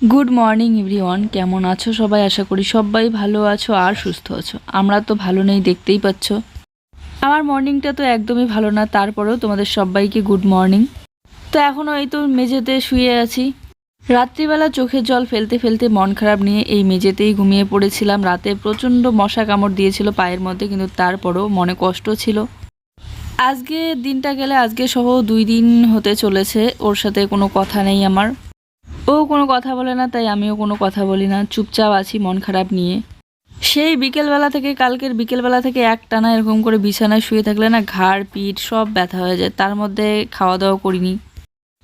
Good morning everyone কেমন আছো সবাই? আশা করি সবাই ভালো আছো আর সুস্থ আছো। আমরা তো ভালো নেই, দেখতেই পাচ্ছ। আমার মর্নিংটা তো একদমই ভালো না, তারপরেও তোমাদের সবাইকে গুড মর্নিং তো এখনও এই তো মেঝেতে শুয়ে আছি। রাত্রিবেলা চোখের জল ফেলতে ফেলতে মন খারাপ নিয়ে এই মেঝেতেই ঘুমিয়ে পড়েছিলাম। রাতে প্রচণ্ড মশা কামড় দিয়েছিল পায়ের মধ্যে, কিন্তু তারপরেও মনে কষ্ট ছিল। আজকে দিনটা গেলে আজকে সহ দুই দিন হতে চলেছে, ওর সাথে কোনো কথা নেই আমার। ও কোনো কথা বলে না, তাই আমিও কোনো কথা বলি না। চুপচাপ আছি মন খারাপ নিয়ে। সেই বিকেলবেলা থেকে, কালকের বিকেলবেলা থেকে এক টানা এরকম করে বিছানায় শুয়ে থাকলে না ঘাড়, পিঠ সব ব্যথা হয়ে যায়। তার মধ্যে খাওয়া দাওয়া করিনি।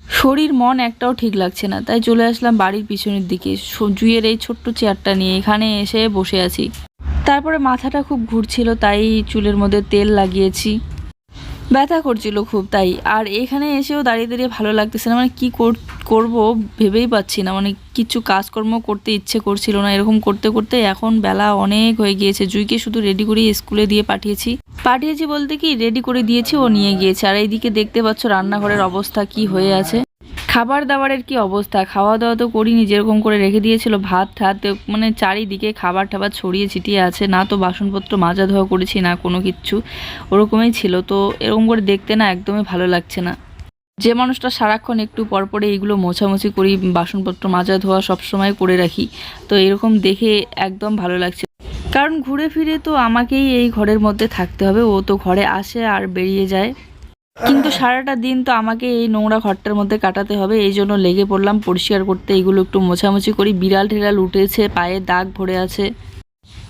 শরীর, মন একটাও ঠিক লাগছে না, তাই চলে আসলাম বাড়ির পিছনের দিকে। জুয়ের এই ছোট্ট চেয়ারটা নিয়ে এখানে এসে বসে আছি। তারপরে মাথাটা খুব ঘুরছিল, তাই চুলের মধ্যে তেল লাগিয়েছি। ব্যথা করছিল খুব, তাই। আর এখানে এসেও দাঁড়িয়ে দাঁড়িয়ে ভালো লাগতেছে না। মানে কী করব ভেবেই পাচ্ছি না। মানে কিছু কাজকর্ম করতে ইচ্ছে করছিল না। এরকম করতে করতে এখন বেলা অনেক হয়ে গিয়েছে। জুইকে শুধু রেডি করে স্কুলে দিয়ে পাঠিয়েছি। পাঠিয়েছি বলতে কি, রেডি করে দিয়েছি, ও নিয়ে গিয়েছে। আর এইদিকে দেখতে পাচ্ছ রান্নাঘরের অবস্থা কি হয়ে আছে। খাবার দাবারের কি অবস্থা? খাওয়া দাওয়া তো করিনি, যেরকম করে রেখে দিয়েছিল ভাত ঠাত মানে চারিদিকে খাবার টাবার ছড়িয়ে ছিটিয়ে আছে, না তো বাসনপত্র মাজা ধোয়া করেছি, না কোনো কিচ্ছু ওরকমই ছিল, তো এরকম করে দেখতে না একদমই ভালো লাগছে না। যে মানুষটা সারাক্ষণ একটু পরপরে এইগুলো মোছামুছি করি, বাসনপত্র মাজা ধোয়া সবসময় করে রাখি, তো এরকম দেখে একদম ভালো লাগছে কারণ ঘুরে ফিরে তো আমাকেই এই ঘরের মধ্যে থাকতে হবে, ও তো ঘরে আসে আর বেরিয়ে যায়। কিন্তু সারাটা দিন তো আমাকে এই নোংরা ঘরটার মধ্যে কাটাতে হবে, এই জন্য লেগে পড়লাম, পরিষ্কার করতে এগুলো একটু মোছামুছি করি, বিড়াল ঠেড়াল উঠেছে, পায়ে দাগ ভরে আছে।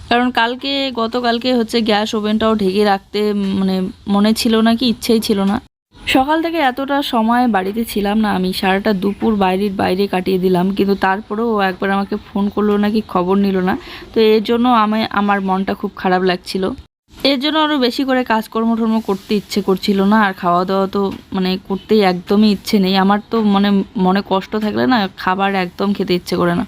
কারণ কালকে, গতকালকে হচ্ছে গ্যাস ওভেনটাও ঢেকে রাখতে মানে মনে ছিল না কি, ইচ্ছেই ছিল না। সকাল থেকে এতটা সময় বাড়িতে ছিলাম না, আমি সারাটা দুপুর বাইরের বাইরে কাটিয়ে দিলাম, কিন্তু তারপরেও ও একবার আমাকে ফোন করল, নাকি খবর নিল না। তো এর জন্য আমি আমার মনটা খুব খারাপ লাগছিল। এর জন্য আরও বেশি করে কাজকর্ম টর্ম করতে ইচ্ছে করছিল না, আর খাওয়া দাওয়া তো মানে করতেই একদমই ইচ্ছে নেই। আমার তো মানে মনে কষ্ট থাকলে না খাবার একদম খেতে ইচ্ছে করে না।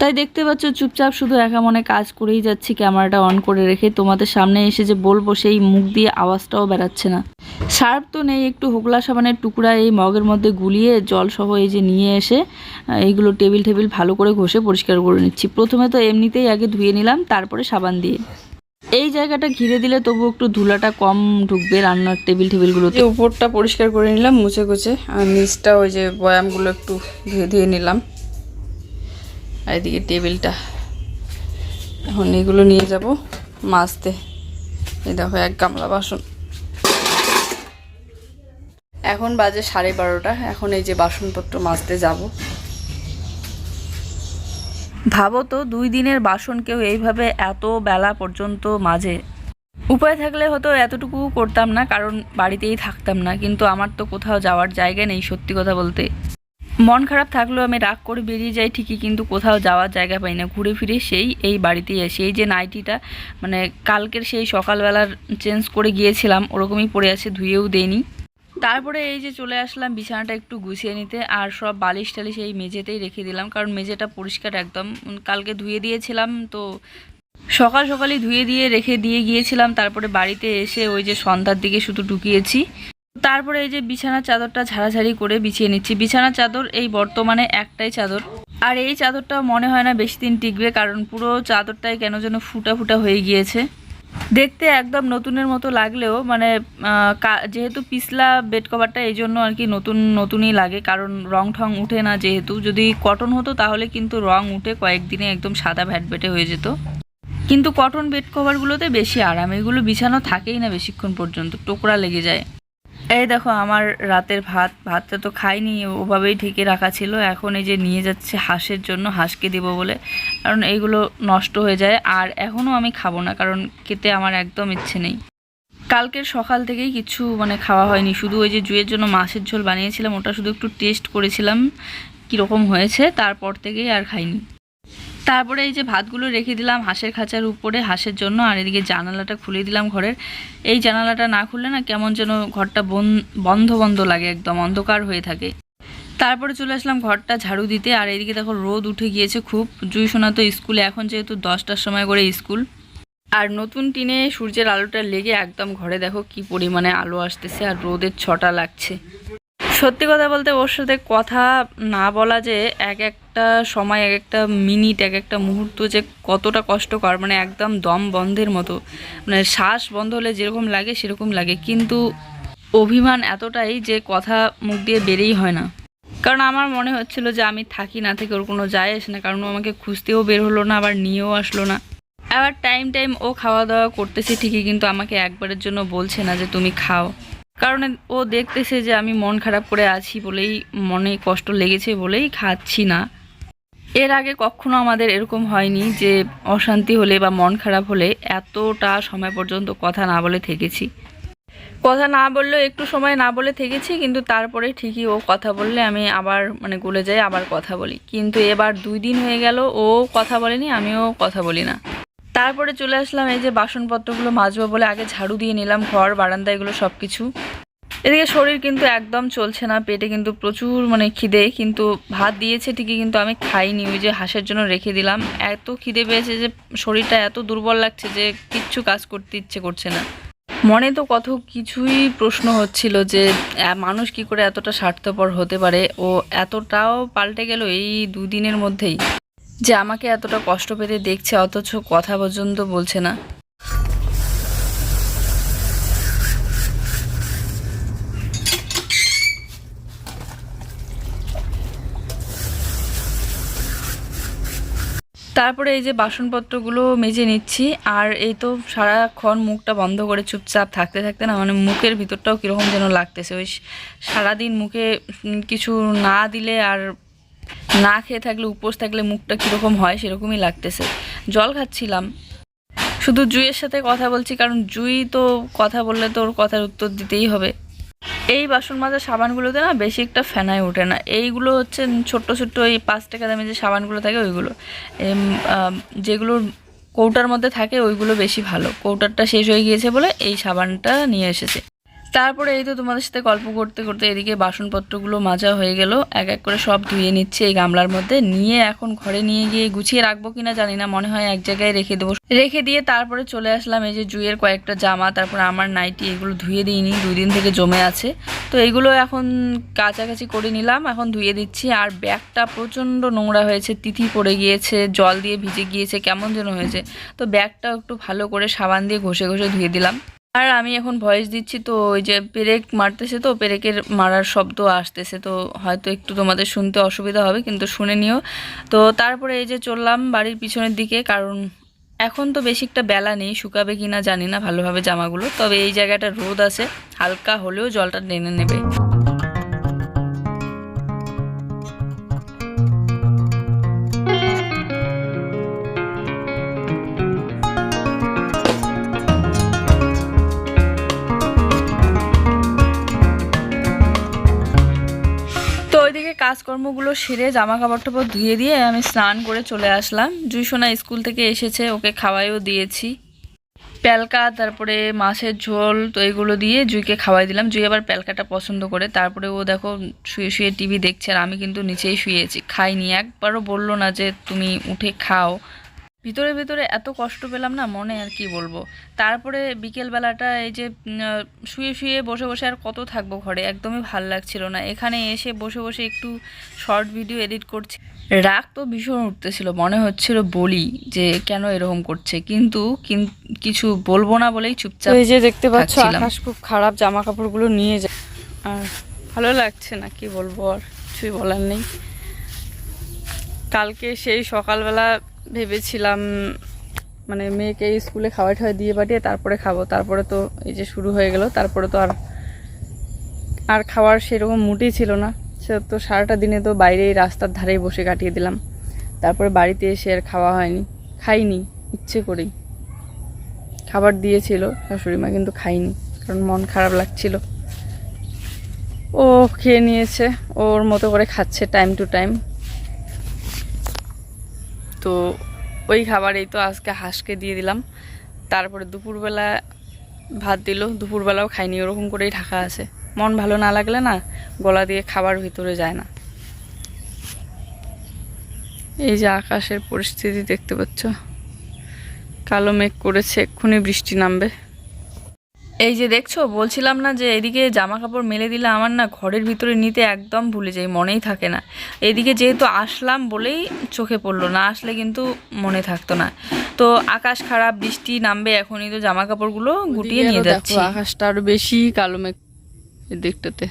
তাই দেখতে পাচ্ছ, চুপচাপ শুধু একা মনে কাজ করেই যাচ্ছি, ক্যামেরাটা অন করে রেখে তোমাদের সামনে এসে যে বলব সেই মুখ দিয়ে আওয়াজটাও বেরাচ্ছে না। সার্ফ তো নেই, একটু হোগলা সাবানের টুকরা এই মগের মধ্যে গুলিয়ে জল সহ এই যে নিয়ে এসে এইগুলো টেবিল টেবিল ভালো করে ঘষে পরিষ্কার করে নিচ্ছি। প্রথমে তো এমনিতেই আগে ধুয়ে নিলাম, তারপরে সাবান দিয়ে। এই জায়গাটা ঘিরে দিলে তবু একটু ধুলাটা কম ঢুকবে রান্নার টেবিল টেবিলগুলোতে। যে উপরটা পরিষ্কার করে নিলাম, মুছে গুছে, আর নিচটা ওই যে বয়ামগুলো একটু ধুয়ে ধুয়ে নিলাম। আর এদিকে টেবিলটা। এখন এগুলো নিয়ে যাব মাজতে। এই দেখো, এক গামলা বাসন। এখন বাজে সাড়ে বারোটা, এখন এই যে বাসনপত্র মাজতে যাব। ভাবো তো, দুই দিনের বাসন কেউ এইভাবে এত বেলা পর্যন্ত মাঝে। উপায় থাকলে হয়তো এতটুকু করতাম না, কারণ বাড়িতেই থাকতাম না, কিন্তু আমার তো কোথাও যাওয়ার জায়গা নেই সত্যি কথা বলতে। মন খারাপ থাকলেও আমি রাগ করে বেরিয়ে যাই ঠিকই, কিন্তু কোথাও যাওয়ার জায়গা পাই না। ঘুরে ফিরে সেই, এই বাড়িতেই আসি এই যে নাইটিটা মানে কালকের সেই সকালবেলার চেঞ্জ করে গিয়েছিলাম, ওরকমই পড়ে আছে, ধুয়েও দেয়নি তারপরে এই যে চলে আসলাম বিছানাটা একটু গুছিয়ে নিতে, আর সব বালিশ টালিশ এই মেঝেতেই রেখে দিলাম, কারণ মেঝেটা পরিষ্কার একদম। কালকে ধুয়ে দিয়েছিলাম, তো সকাল সকালই ধুয়ে দিয়ে রেখে দিয়ে গিয়েছিলাম, তারপরে বাড়িতে এসে ওই যে সন্ধ্যার দিকে শুধু ঢুকিয়েছি। তারপরে এই যে বিছানার চাদরটা ঝাড়াঝাড়ি করে বিছিয়ে নিচ্ছি। বিছানার চাদর এই বর্তমানে একটাই চাদর, আর এই চাদরটা মনে হয় না বেশি দিন টিকবে, কারণ পুরো চাদরটাই কেন যেন ফুটা ফুটা হয়ে গিয়েছে। দেখতে একদম নতুনের মতো লাগলেও মানে যেহেতু পিছলা বেড কভারটা এই জন্য আর কি নতুন, নতুনই লাগে, কারণ রং ঠং উঠে না যেহেতু। যদি কটন হতো তাহলে কিন্তু রং উঠে কয়েকদিনে একদম সাদা ভ্যাট ভেটে হয়ে যেত। কিন্তু কটন বেড কভারগুলোতে বেশি আরাম, এগুলো বিছানো থাকেই না বেশিক্ষণ পর্যন্ত, টোকরা লেগে যায়। এই দেখো, আমার রাতের ভাত। ভাতটা তো খাইনি, ওভাবেই ঢেকে রাখা ছিল। এখন এই যে নিয়ে যাচ্ছে হাঁসের জন্য, হাঁসকে দেবো বলে। কারণ এইগুলো নষ্ট হয়ে যায়, আর এখনও আমি খাব না, কারণ খেতে আমার একদম ইচ্ছে নেই। কালকের সকাল থেকেই কিছু মানে খাওয়া হয়নি। শুধু ওই যে জুয়ের জন্য মাছের ঝোল বানিয়েছিলাম, ওটা শুধু একটু টেস্ট করেছিলাম, কীরকম হয়েছে, তারপর থেকেই আর খাইনি। তারপরে এই যে ভাতগুলো রেখে দিলাম হাঁসের খাঁচার উপরে, হাঁসের জন্য। আর এদিকে জানালাটা খুলে দিলাম ঘরের। এই জানালাটা না খুললে না কেমন যেন ঘরটা বন- বন্ধ বন্ধ লাগে একদম, অন্ধকার হয়ে থাকে। তারপরে চলে আসলাম ঘরটা ঝাড়ু দিতে। আর এদিকে দেখো রোদ উঠে গিয়েছে খুব। জুই শোনা তো স্কুলে, এখন যেহেতু দশটার সময় করে স্কুল। আর নতুন টিনে সূর্যের আলোটা লেগে একদম ঘরে দেখো কি পরিমাণে আলো আসতেছে আর রোদের ছটা লাগছে। সত্যি কথা বলতে ওর সাথে কথা না বলা যে এক একটা সময়, এক একটা মিনিট এক একটা মুহূর্ত যে কতটা কষ্টকর মানে একদম দম বন্ধের মতো। মানে শ্বাস বন্ধ হলে যেরকম লাগে সেরকম লাগে। কিন্তু অভিমান এতটাই যে কথা মুখ দিয়ে বেরেই হয় না। কারণ আমার মনে হচ্ছিল যে আমি থাকি না থেকে, ওর কোনো যায় আসে না। কারণ ও আমাকে খুঁজতেও বের হলো না, আবার নিয়েও আসলো না। আবার টাইম টাইম ও খাওয়া দাওয়া করতেছে ঠিকই, কিন্তু আমাকে একবারের জন্য বলছে না যে তুমি খাও। কারণ ও দেখতেছে যে আমি মন খারাপ করে আছি বলেই মনে কষ্ট লেগেছে বলেই খাচ্ছি না। এর আগে কখনো আমাদের এরকম হয়নি যে অশান্তি হলে বা মন খারাপ হলে এতটা সময় পর্যন্ত কথা না বলে থেকেছি। কথা না বললেও একটু সময় না বলে থেকেছি, কিন্তু তারপরে ঠিকই ও কথা বললে আমি আবার মানে গলে যাই, আবার কথা বলি। কিন্তু এবার দুই দিন হয়ে গেল, ও কথা বলেনি, আমিও কথা বলি না। তারপরে চলে আসলাম এই যে বাসনপত্রগুলো মাজবো বলে আগে ঝাড়ু দিয়ে নিলাম, ঘর বারান্দা এগুলো সব কিছু এদিকে শরীর কিন্তু একদম চলছে না, পেটে কিন্তু প্রচুর মানে খিদে, কিন্তু ভাত দিয়েছে ঠিকই, কিন্তু আমি খাইনি, ওই যে হাঁসের জন্য রেখে দিলাম। এত খিদে পেয়েছে যে শরীরটা এত দুর্বল লাগছে যে কিচ্ছু কাজ করতে ইচ্ছে করছে না। মনে তো কত কিছুই প্রশ্ন হচ্ছিল যে মানুষ কি করে এতটা স্বার্থপর হতে পারে? ও এতটাও পাল্টে গেল এই দুদিনের মধ্যেই। যে আমাকে এতটা কষ্ট পেতে দেখছে, অথচ কথা পর্যন্ত বলছে না। তারপরে এই যে বাসনপত্রগুলো মেজে নিচ্ছি, আর এই তো সারাক্ষণ মুখটা বন্ধ করে চুপচাপ থাকতে থাকতে না মানে মুখের ভিতরটাও কীরকম যেন লাগতেছে। ওই সারাদিন মুখে কিছু না দিলে আর না খেয়ে থাকলে, উপোস থাকলে মুখটা কীরকম হয় সেরকমই লাগতেছে। জল খাচ্ছিলাম। শুধু জুইয়ের সাথে কথা বলছি, কারণ জুই তো কথা বললে তো ওর কথার উত্তর দিতেই হবে। এই বাসন মাজার সাবানগুলোতে না বেশি একটা ফেনায় ওঠে না। এইগুলো হচ্ছে ছোট্ট ছোট্ট এই পাঁচ টাকা দামে যে সাবানগুলো থাকে ওইগুলো। যেগুলো কৌটার মধ্যে থাকে ওইগুলো বেশি ভালো। কৌটারটা শেষ হয়ে গিয়েছে বলে এই সাবানটা নিয়ে এসেছে। তারপরে এই তো তোমাদের সাথে গল্প করতে করতে এদিকে বাসনপত্রগুলো মাজা হয়ে গেল। এক এক করে সব ধুয়ে নিচ্ছে এই গামলার মধ্যে। নিয়ে এখন ঘরে নিয়ে গিয়ে গুছিয়ে রাখব কিনা জানি না, মনে হয় এক জায়গায় রেখে দেবো। রেখে দিয়ে তারপরে চলে আসলাম এই যে জুয়ের কয়েকটা জামা, তারপর আমার নাইটি এগুলো ধুয়ে দিইনি, দুই দিন থেকে জমে আছে। তো এগুলো এখন কাছাকাছি করে নিলাম, এখন ধুয়ে দিচ্ছি। আর ব্যাগটা প্রচণ্ড নোংরা হয়েছে, তিথি পড়ে গিয়েছে, জল দিয়ে ভিজে গিয়েছে, কেমন যেন হয়েছে। তো ব্যাগটা একটু ভালো করে সাবান দিয়ে ঘষে ঘষে ধুয়ে দিলাম। আর আমি এখন ভয়েস দিচ্ছি, তো ওই যে পেরেক মারতেছে তো, পেরেকের মারার শব্দ আসতেছে, তো হয়তো একটু তোমাদের শুনতে অসুবিধা হবে, কিন্তু শুনে নিও। তো তারপরে এই যে চললাম বাড়ির পিছনের দিকে, কারণ এখন তো বেশি একটা বেলা নেই, শুকাবে কিনা জানি না ভালোভাবে জামাগুলো, তবে এই জায়গাটা রোদ আছে, হালকা হলেও জলটা টেনে নেবে। কাজকর্মগুলো সেরে জামা কাপড় টাপড় ধুয়ে দিয়ে আমি স্নান করে চলে আসলাম। জুইসোনা স্কুল থেকে এসেছে, ওকে খাওয়াইও দিয়েছি। প্যালকা, তারপরে মাছের ঝোল, তো এগুলো দিয়ে জুইকে খাওয়াই দিলাম। জুই আবার প্যালকাটা পছন্দ করে, তারপরে ও দেখো শুয়ে শুয়ে টিভি দেখছে আর আমি কিন্তু নিচেই শুয়েছি। খাইনি, একবারও বলল না যে তুমি উঠে খাও। ভিতরে ভিতরে এত কষ্ট পেলাম না মনে আর কি বলব। তারপরে বিকেলবেলাটা এই যে শুয়ে শুয়ে বসে বসে আর কত থাকব ঘরে একদমই ভালো লাগছিল না। এখানে এসে বসে বসে একটু শর্ট ভিডিও এডিট করছি। রাগ তো ভীষণ উঠতেছিল মনে হচ্ছিল বলি যে কেন এরকম করছে কিন্তু কিন- কিছু বলব না বলেই চুপচাপ এই যে দেখতে পাচ্ছ আকাশ খুব খারাপ জামা কাপড়গুলো নিয়ে যায়। আর ভালো লাগছে না কি বলব আর কিছুই বলার নেই। কালকে সেই সকালবেলা ভেবেছিলাম মানে মেয়েকে স্কুলে খাওয়া টাওয়া দিয়ে পাঠিয়ে তারপরে খাব। তারপরে তো এই যে শুরু হয়ে গেল, তারপরে তো আর আর খাওয়ার সেরকম মুটেই ছিল না। সে তো সারাটা দিনে তো বাইরেই রাস্তার ধারেই বসে কাটিয়ে দিলাম। তারপরে বাড়িতে এসে আর খাওয়া হয়নি, খাইনি, ইচ্ছে করেই। খাবার দিয়েছিল শাশুড়ি মা, কিন্তু খাইনি, কারণ মন খারাপ লাগছিল। ও খেয়ে নিয়েছে, ওর মতো করে খাচ্ছে টাইম টু টাইম তো ওই খাবারেই তো আজকে হাঁসকে দিয়ে দিলাম। তারপরে দুপুরবেলা ভাত দিল, দুপুরবেলাও খাইনি, ওরকম করেই ঢাকা আছে। মন ভালো না লাগলে না গলা দিয়ে খাবার ভিতরে যায় না। এই যে আকাশের পরিস্থিতি দেখতে পাচ্ছ। কালো মেঘ করেছে, এক্ষুনি বৃষ্টি নামবে। এই যে দেখছ বলছিলাম না যে এদিকে জামা কাপড় মেলে দিলে আমার না ঘরের ভিতরে নিতে একদম ভুলে যাই মনেই থাকে না। এদিকে যেহেতু আসলাম বলেই চোখে পড়ল না আসলে কিন্তু মনে থাকতো না। তো আকাশ খারাপ বৃষ্টি নামবে এখনই তো জামা কাপড়গুলো গুটিয়ে নিয়ে যাচ্ছি। আকাশটা আরও বেশি কালো মেঘ দিকটাতে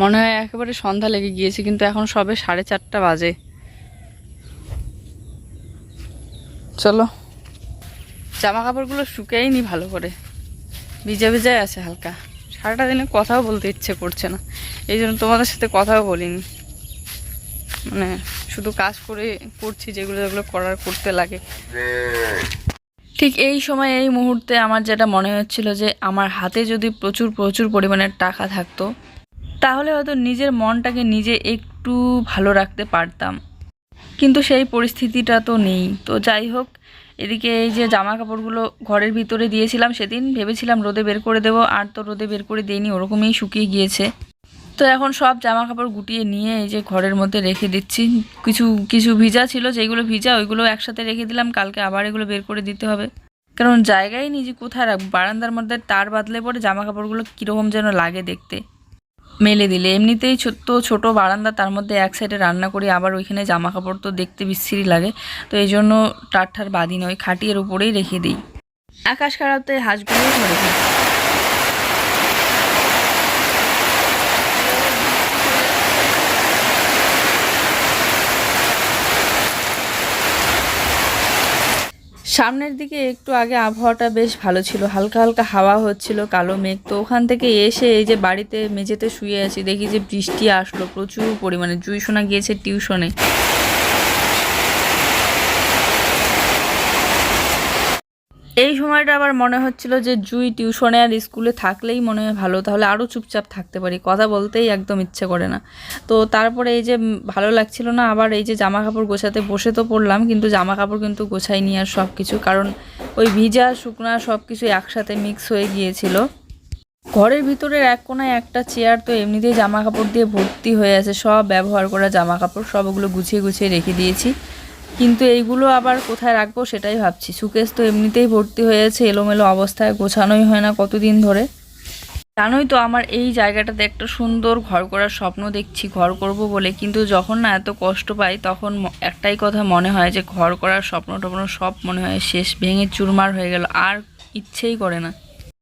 মনে হয় একেবারে সন্ধ্যা লেগে গিয়েছে কিন্তু এখন সবে সাড়ে চারটা বাজে। চলো। জামা কাপড়গুলো শুকাই নি ভালো করে। ভিজে ভিজাই আছে হালকা। সারাটা দিনে কথাও বলতে ইচ্ছে করছে না। এই জন্য তোমাদের সাথে কথাও বলিনি। মানে শুধু কাজ করে করছি, যেগুলো যেগুলো করার করতে লাগে। ঠিক এই সময়, এই মুহূর্তে আমার যেটা মনে হচ্ছিল যে, আমার হাতে যদি প্রচুর প্রচুর পরিমাণের টাকা থাকতো, তাহলে হয়তো নিজের মনটাকে নিজে একটু ভালো রাখতে পারতাম। কিন্তু সেই পরিস্থিতিটা তো নেই। তো যাই হোক এদিকে এই যে জামা কাপড়গুলো ঘরের ভিতরে দিয়েছিলাম সেদিন, ভেবেছিলাম রোদে বের করে দেবো, আর তো রোদে বের করে দিইনি, ওরকমই শুকিয়ে গিয়েছে। তো এখন সব জামা কাপড় গুটিয়ে নিয়ে এই যে ঘরের মধ্যে রেখে দিচ্ছি। কিছু কিছু ভিজা ছিল যেগুলো ভিজা, ওইগুলো একসাথে রেখে দিলাম, কালকে আবার এগুলো বের করে দিতে হবে। কারণ জায়গায় নিজে কোথায় রাখব? বারান্দার মধ্যে তার বাদলে পরে জামা কাপড়গুলো কীরকম যেন লাগে দেখতে। মেলে দিলে। এমনিতেই ছোট্ট, ছোট বারান্দা তার মধ্যে এক সাইডে রান্না করি, আবার ওইখানে জামা কাপড় তো দেখতে বিশ্রী লাগে। তো এই জন্য টাটঠার বাদি নয় খাটিয়ের উপরেই রেখে দিই। আকাশ খারাপ তো এই হাঁসগুলোই ধরে সামনের দিকে একটু আগে আবহাওয়াটা বেশ ভালো ছিল। হালকা হালকা হাওয়া হচ্ছিল, কালো মেঘ। তো ওখান থেকে এসে এই যে বাড়িতে মেঝেতে শুয়ে আছি, দেখি যে বৃষ্টি আসলো, প্রচুর পরিমাণে। জুই শোনা গিয়েছে টিউশনে। এই সময়টা আবার মনে হচ্ছিল যে জুই টিউশনে আর স্কুলে থাকলেই মনে হয় ভালো, তাহলে আরও চুপচাপ থাকতে পারি, কথা বলতেই একদম ইচ্ছে করে না। তো তারপরে এই যে ভালো লাগছিল না, আবার এই যে জামা কাপড় গোছাতে বসে তো পড়লাম, কিন্তু জামা কাপড় কিন্তু গোছাইনি আর সব কিছু কারণ ওই ভিজা, শুকনা সব কিছু একসাথে মিক্স হয়ে গিয়েছিল। ঘরের ভিতরের এক কোনায় একটা চেয়ার তো এমনিতেই জামা কাপড় দিয়ে ভর্তি হয়ে আছে, সব ব্যবহার করা জামা কাপড় সবগুলো গুছিয়ে গুছিয়ে রেখে দিয়েছি। কিন্তু এইগুলো আবার কোথায় রাখব সেটাই ভাবছি। সুকেশ তো এমনিতেই ভর্তি হয়েছে, এলোমেলো অবস্থায় গোছানোই হয় না কতদিন ধরে। জানোই তো আমার এই জায়গাটাতে একটা সুন্দর ঘর করার স্বপ্ন দেখছি, ঘর করব বলে। কিন্তু যখন না এত কষ্ট পাই, তখন একটাই কথা মনে হয় যে ঘর করার স্বপ্ন টপ্ন সব মনে হয় শেষ, ভেঙে চুরমার হয়ে গেল, আর ইচ্ছেই করে না।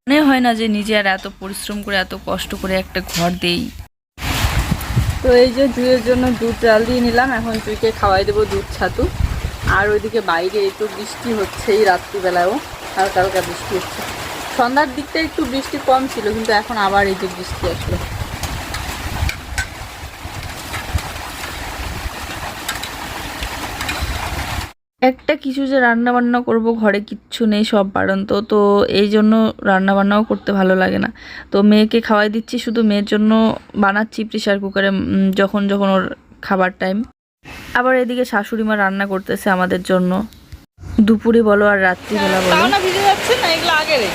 মনে হয় না যে নিজে আর এত পরিশ্রম করে, এত কষ্ট করে একটা ঘর দেই। তো এই যে জুয়ের জন্য দুধ জাল দিয়ে নিলাম। এখন জুইকে খাওয়াই দেবো দুধ ছাতু। আর ওইদিকে বাইরে একটু বৃষ্টি হচ্ছে এই রাত্রিবেলায়ও। হালকা হালকা বৃষ্টি হচ্ছে। সন্ধ্যার দিকটা একটু বৃষ্টি কম ছিল, কিন্তু এখন আবার এই যে বৃষ্টি আসলো। একটা কিছু যে রান্না বান্না করব ঘরে কিচ্ছু নেই সব বাড়ন্ত তো এই জন্য রান্না বান্নাও করতে ভালো লাগে না। তো মেয়েকে খাওয়াই দিচ্ছি শুধু মেয়ের জন্য বানাচ্ছি প্রেশার কুকারে যখন যখন ওর খাবার টাইম আবার এদিকে শাশুড়ি মা রান্না করতেছে আমাদের জন্য। দুপুরে বলো আর রাত্রিবেলা বলো না ভিজে যাচ্ছে না এগুলো আগে রে।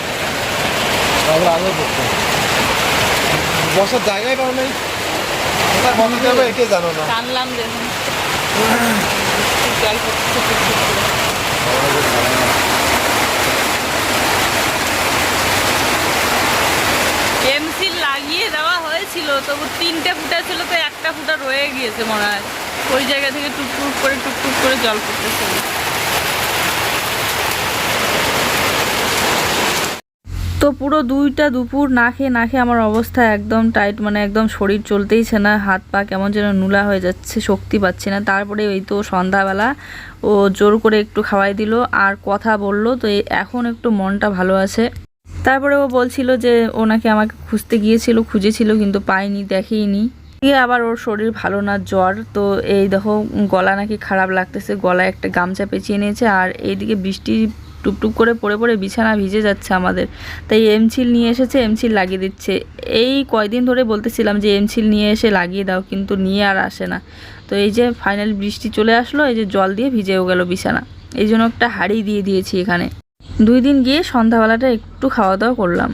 তারপরে বসার জায়গায় পাও নাই। বসাতে হবে একে জানো না। টানলাম দেখুন। পেন্সিল লাগিয়ে দেওয়া হয়েছিল, তবু তিনটে ফুটা ছিল তো একটা ফুটা রয়ে গিয়েছে মনে হয়। ওই জায়গা থেকে টুকটুক করে টুকটুক করে জল পড়তেছিল পুরো দুইটা দুপুর না খেয়ে না খেয়ে আমার অবস্থা একদম টাইট মানে একদম শরীর চলতেইছে না, হাত পা কেমন যেন নুলা হয়ে যাচ্ছে, শক্তি পাচ্ছি না। তারপরে ওই তো সন্ধ্যাবেলা ও জোর করে একটু খাওয়াই দিল আর কথা বলল, তো এখন একটু মনটা ভালো আছে। তারপরে ও বলছিল যে ও নাকি আমাকে খুঁজতে গিয়েছিল, খুঁজেছিল কিন্তু পাইনি, দেখেইনি। দিয়ে আবার ওর শরীর ভালো না, জ্বর, তো এই দেখো গলা নাকি খারাপ লাগতেছে, গলায় একটা গামছা পেঁচিয়ে নিয়েছে আর এইদিকে বৃষ্টি টুপটুপ করে পড়ে পড়ে বিছানা ভিজে যাচ্ছে আমাদের। তাই এমছিল নিয়ে এসেছে এমছিল লাগিয়ে দিচ্ছে। এই কয়দিন ধরে বলতেছিলাম যে এমছিল নিয়ে এসে লাগিয়ে দাও, কিন্তু নিয়ে আর আসে না। তো এই যে ফাইনাল বৃষ্টি চলে আসলো, এই যে জল দিয়ে ভিজেও গেল বিছানা। এই জন্য একটা হাড়ি দিয়ে দিয়েছি এখানে। দুই দিন গিয়ে সন্ধ্যাবেলাটা একটু খাওয়া দাওয়া করলাম।